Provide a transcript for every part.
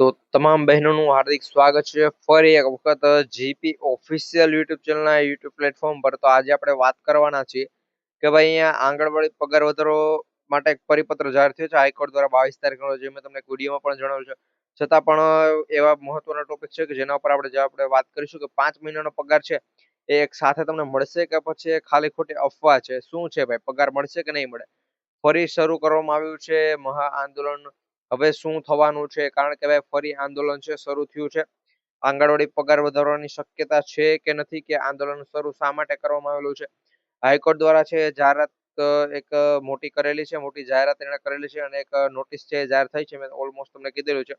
તો તમામ બહેનોનું હાર્દિક સ્વાગત છે. ફરી એક વખત જીપી ઓફિશિયલ યુટ્યુબ ચેનલના યુટ્યુબ પ્લેટફોર્મ પર તો આજે આપણે વાત કરવાના છીએ કે ભાઈ અહીંયા આંગણવાડી પગાર વધારો માટે એક પરિપત્ર જાહેર થયો છે. હાઈકોર્ટ દ્વારા બાવીસ તારીખનો જે મેં તમને વિડીયોમાં પણ જણાવ્યું છે. છતાં પણ એવા મહત્વના ટોપિક છે કે જેના ઉપર આપણે આપણે વાત કરીશું કે પાંચ મહિનાનો પગાર છે એ એક સાથે તમને મળશે કે પછી ખાલી ખોટી અફવા છે? શું છે ભાઈ? પગાર મળશે કે નહીં મળે? ફરી શરૂ કરવામાં આવ્યું છે મહા આંદોલન હવે શું થવાનું છે? કારણ કે હવે ફરી આંદોલન છે, શરૂ થયું છે. આંગણવાડી પગાર વધારવાની શક્યતા છે કે નથી કે આંદોલન શરૂ શા માટે કરવામાં આવેલું છે? હાઈકોર્ટ દ્વારા છે, જાહેરાત એક મોટી કરેલી છે, મોટી જાહેરાત એણે કરેલી છે અને એક નોટિસ છે જાહેર થઈ છે, મેં ઓલમોસ્ટ તમને કીધેલું છે.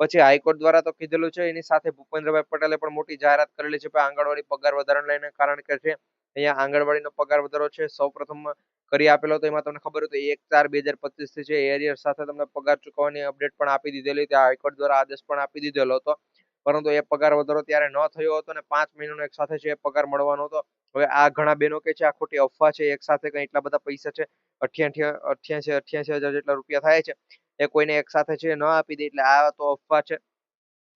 પછી હાઈકોર્ટ દ્વારા તો કીધેલું છે, એની સાથે ભૂપેન્દ્રભાઈ પટેલે પણ મોટી જાહેરાત કરેલી છે આંગણવાડી પગાર વધારાને લઈને, કારણ કે છે, અહીંયા આંગણવાડીનો પગાર વધારો છે સૌ પ્રથમ કરી આપેલો તો એમાં તમને ખબર હતું એક ચાર બે હજાર પચીસથી છે એરિયર સાથે તમને પગાર ચૂકવવાની અપડેટ પણ આપી દીધેલી હતી. હાઈકોર્ટ દ્વારા આદેશ પણ આપી દીધેલો હતો. પરંતુ એ પગાર વધારો ત્યારે ન થયો હતો અને પાંચ મહિનાનો એક સાથે છે એ પગાર મળવાનો હતો. હવે આ ઘણા બહેનો કે છે આ ખોટી અફવા છે, એક સાથે કઈ એટલા બધા પૈસા છે અઠ્યાસી અઠ્યાસી અઠ્યાસી હજાર જેટલા રૂપિયા થાય છે. એ કોઈને એક સાથે છે ન આપી દે એટલે આ તો અફવા છે,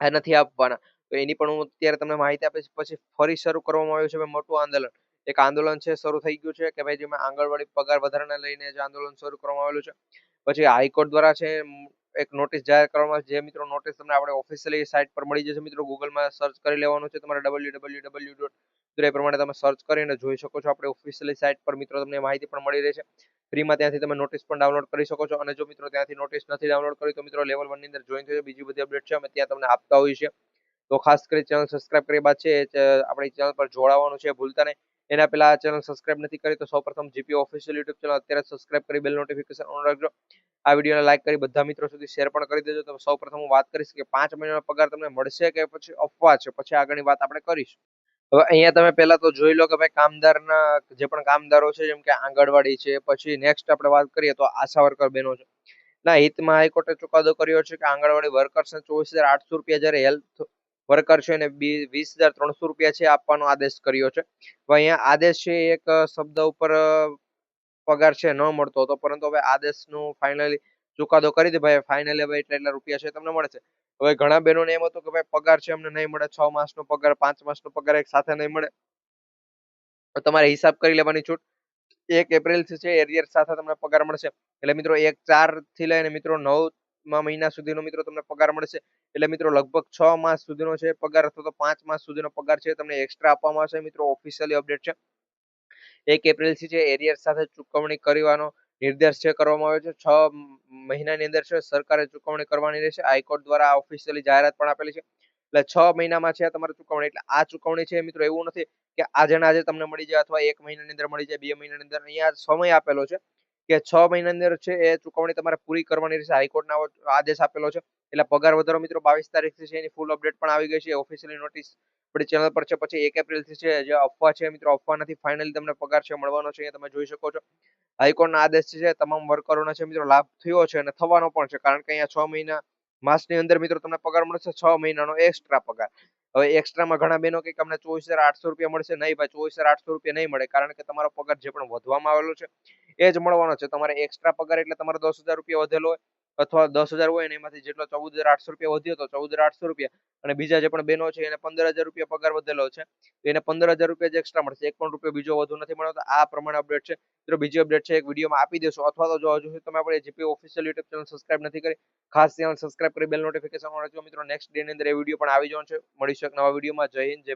આ નથી આપવાના. તો એની પણ હું અત્યારે તમને માહિતી આપીશ. પછી ફરી શરૂ કરવામાં આવ્યું છે મોટું આંદોલન. એક આંદોલન છે, શરૂ થઈ ગયું છે કે ભાઈ જેમાં આંગણવાડી પગાર વધારાને લઈને જે આંદોલન શરૂ કરવામાં આવેલું છે. પછી હાઈકોર્ટ દ્વારા છે એક નોટિસ જાહેર કરવામાં જે મિત્રો નોટિસ તમને આપણે ઓફિશિયલી સાઇટ પર મળી જશે, મિત્રો ગૂગલમાં સર્ચ કરી લેવાનું છે. તમારે W W W dot A પ્રમાણે તમે સર્ચ કરીને જોઈ શકો છો. આપણે ઓફિશિયલી સાઇટ પર મિત્રો તમને માહિતી પણ મળી રહેશે ફ્રીમાં ત્યાંથી તમે નોટિસ પણ ડાઉનલોડ કરી શકો છો. અને જો મિત્રો ત્યાંથી નોટિસ નથી ડાઉનલોડ કરી તો મિત્રો લેવલ વનની અંદર જોઈન થયો બીજી બધી અપડેટ છે, અમે ત્યાં તમને આપતા હોઈએ છીએ. તો ખાસ કરી ચેનલ સબસ્ક્રાઇબ કરી બાદ છે આપણી ચેનલ પર જોડાવાનું છે. ભૂલતા નહીં. એના પહેલા આ ચેનલ સબસ્ક્રાઇબ નથી કરી, તો સૌપ્રથમ જીપી ઓફિશિયલ યુટ્યુબ ચેનલ અત્યારે સબસ્ક્રાઇબ કરી બેલ નોટિફિકેશન ઓન રાખજો. આ વિડીયોને લાઇક કરી, બધા મિત્રો સુધી શેર પણ કરી દેજો. તો સૌપ્રથમ હું વાત કરીશ કે પાંચ મહિનાનો પગાર તમને મળશે કે પછી અફવા છે? પછી આગળની વાત આપણે કરીશું. હવે અહીંયા તમે પહેલા તો જોઈ લો કે ભાઈ કામદારના જે પણ કામદારો છે, જેમ કે આંગણવાડી છે, પછી નેક્સ્ટ આપણે વાત કરીએ તો આશા વર્કર બહેનો છે. ના, હિતમાં હાઈકોર્ટે ચુકાદો કર્યો છે કે આંગણવાડી વર્કર્સને ચોવીસ હજાર આઠસો રૂપિયા જ્યારે હેલ્થ વર્કર છે એને વીસ હજાર ત્રણસો રૂપિયા છે આપવાનો આદેશ કર્યો છે. અહીંયા આદેશ છે એક શબ્દ ઉપર પગાર છે ન મળતો હતો. પરંતુ હવે આદેશનું ફાઇનલી ચુકાદો કરી દે ભાઈ. ફાઇનલી હવે એટલા એટલા રૂપિયા છે તમને મળે છે હવે ઘણા બહેનોને એમ હતું કે ભાઈ પગાર છે અમને નહીં મળે. છ માસનો પગાર, પાંચ માસનો પગાર એક સાથે નહીં મળે. તમારે હિસાબ કરી લેવાની છૂટ. એક એપ્રિલ છે એરિયર સાથે તમને પગાર મળશે. એટલે મિત્રો એક ચારથી લઈને મિત્રો નવ મહિના સુધીનો મિત્રો તમને પગાર મળશે. એટલે મિત્રો લગભગ છ માસ સુધીનો છે પગાર અથવા તો પાંચ માસ સુધીનો પગાર છે તમને એક્સ્ટ્રા આપવામાં આવશે. મિત્રો ઓફિશિયલી અપડેટ છે. એક એપ્રિલથી છે એરિયર સાથે ચૂકવણી કરવાનો નિર્દેશ છે કરવામાં આવ્યો છે. છ મહિનાની અંદર છે સરકારે ચૂકવણી કરવાની રહેશે. હાઈકોર્ટ દ્વારા ઓફિશિયલી જાહેરાત પણ આપેલી છે. એટલે છ મહિનામાં છે તમારે ચૂકવણી. એટલે આ ચૂકવણી છે મિત્રો એવું નથી કે આજે ને આજે તમને મળી જાય અથવા એક મહિનાની અંદર મળી જાય, બે મહિનાની અંદર. અહીંયા સમય આપેલો છે. કે છ મહિનાની અંદર છે એ ચુકવણી તમારે પૂરી કરવાની રહેશે. હાઈકોર્ટના આદેશ આપેલો છે. એટલે પગાર વધારો મિત્રો બાવીસ તારીખથી છે, એની ફૂલ અપડેટ પણ આવી ગઈ છે. ઓફિશિયલી નોટિસ આપણી ચેનલ પર છે. પછી એક એપ્રિલથી છે, જે અફવા છે મિત્રો. અફવા નથી ફાઇનલી તમને પગાર છે, મળવાનો છે તમે જોઈ શકો છો. હાઈકોર્ટના આદેશ છે, તમામ વર્કરોને છે મિત્રો, લાભ થયો છે અને થવાનો પણ છે. કારણ કે અહીંયા છ મહિના માસની અંદર મિત્રો તમને પગાર મળશે છ મહિનાનો એક્સ્ટ્રા પગાર. હવે એક્સ્ટ્રામાં ઘણા બહેનો કે અમને ચોવીસ હજાર આઠસો રૂપિયા મળશે. નહીં ભાઈ, ચોવીસ હજાર આઠસો રૂપિયા નહીં મળે, કારણ કે તમારો પગાર જે પણ વધવામાં આવેલો છે, એ જ મળવાનો છે. તમારે એક્સ્ટ્રા પગાર એટલે તમારે દસ હજાર રૂપિયા વધેલો હોય. અથવા દસ હજાર હોય ને એમાંથી જેટલો ચૌદ હજાર આઠસો રૂપિયા વધ્યો તો ચૌદ હજાર આઠસો રૂપિયા. અને બીજા જે પણ બહેનો છે, એને પંદર હજાર રૂપિયા પગાર વધેલો છે. એને પંદર હજાર રૂપિયા જે એક્સ્ટ્રા મળશે. એક પણ રૂપિયો બીજો વધુ નથી મળતો આ પ્રમાણે અપડેટ છે. મિત્રો, બીજી અપડેટ છે, એક વિડીયોમાં આપી દેશો. અથવા તો જો હજુ તમે આપણે GP official YouTube channel subscribe નથી કરી, ખાસ ચેનલ સબસ્ક્રાઇબ કરી બેલ નોટિફિકેશન મળે મિત્રો નેક્સ્ટ ડે ની અંદર એ વીડિયો પણ આવી જવાનો છે. મળીશું એક નવા વિડીયોમાં જય હિન્દ, જય